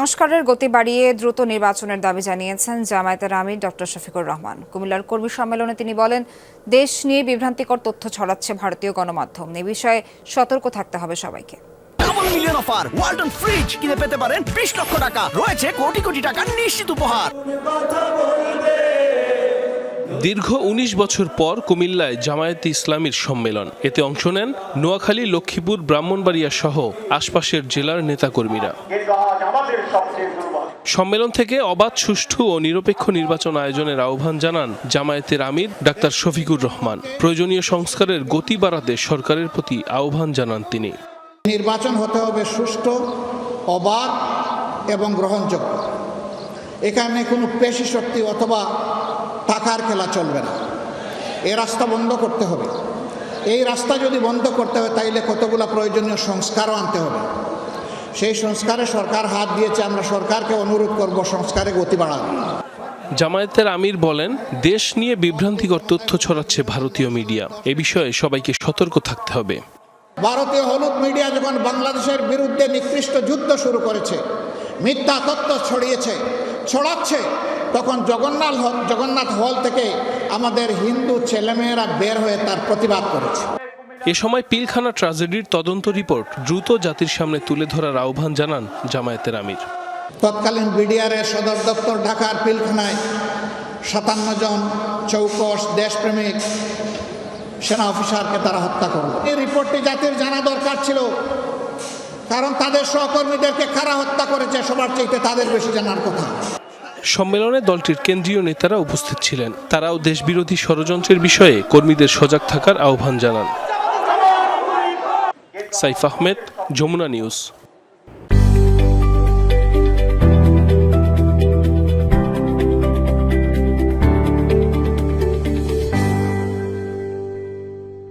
সংস্কারের গতি বাড়িয়ে দ্রুত নির্বাচনের দাবি জানিয়েছেন জামায়াতের আমির ডক্টর শফিকুর রহমান। কুমিল্লার কর্মী সম্মেলনে তিনি বলেন, দেশ নিয়ে বিভ্রান্তিকর তথ্য ছড়াচ্ছে ভারতীয় গণমাধ্যম। এ বিষয়ে সতর্ক থাকতে হবে সবাইকে। পেতে পারেন বিশ লক্ষ টাকা। রয়েছে কোটি কোটি টাকার নিশ্চিত উপহার। দীর্ঘ ১৯ বছর পর কুমিল্লায় জামায়াতে ইসলামীর সম্মেলন। এতে অংশ নেন নোয়াখালী, লক্ষ্মীপুর, ব্রাহ্মণবাড়িয়া সহ আশপাশের জেলার নেতাকর্মীরা। সম্মেলন থেকে অবাধ, সুষ্ঠু ও নিরপেক্ষ নির্বাচন আয়োজনের আহ্বান জানান জামায়াতের আমির ডাক্তার শফিকুর রহমান। প্রয়োজনীয় সংস্কারের গতি বাড়াতে সরকারের প্রতি আহ্বান জানান তিনি। নির্বাচন হতে হবে সুষ্ঠু, অবাধ এবং গ্রহণযোগ্য। এখানে কোনো পেশি শক্তি অথবা টাকার খেলা চলবে না। এই রাস্তা বন্ধ করতে হবে। এই রাস্তা যদি বন্ধ করতে হয় তাইলে কতগুলো প্রয়োজনীয় সংস্কারও আনতে হবে। সেই সংস্কারে সরকার হাত দিয়েছে আমরা সরকারকে অনুরোধ করব সংস্কারে গতি বাড়ানো জামায়াতের আমির বলেন দেশ নিয়ে বিভ্রান্তিকর তথ্য ছড়াচ্ছে ভারতীয় মিডিয়া। এ বিষয়ে সবাইকে সতর্ক থাকতে হবে। ভারতীয় হলুদ মিডিয়া যখন বাংলাদেশের বিরুদ্ধে নিকৃষ্ট যুদ্ধ শুরু করেছে মিথ্যা তত্ত্ব ছড়িয়েছে ছড়াচ্ছে তখন জগন্নাথ জগন্নাথ হল থেকে আমাদের হিন্দু ছেলেমেয়েরা বের হয়ে তার প্রতিবাদ করেছে। এ সময় পিলখানা ট্রাজেডির তদন্ত রিপোর্ট দ্রুত জাতির সামনে তুলে ধরার আহ্বান জানান জামায়াতের আমির। তৎকালীন বিডিআরের সদর দপ্তর ঢাকার পিলখানায় সাতান্ন জন চৌকস দেশপ্রেমিক সেনা অফিসারকে তারা হত্যা করল। এই রিপোর্টটি জাতির জানা দরকার ছিল। কারণ তাদের সহকর্মীদেরকে কারা হত্যা করেছে সবার চাইতে তাদের বেশি জানার কথা। সম্মেলনে দলটির কেন্দ্রীয় নেতারা উপস্থিত ছিলেন। তারাও দেশবিরোধী ষড়যন্ত্রের বিষয়ে কর্মীদের সজাগ থাকার আহ্বান জানান। সাইফ আহমেদ, যমুনা নিউজ।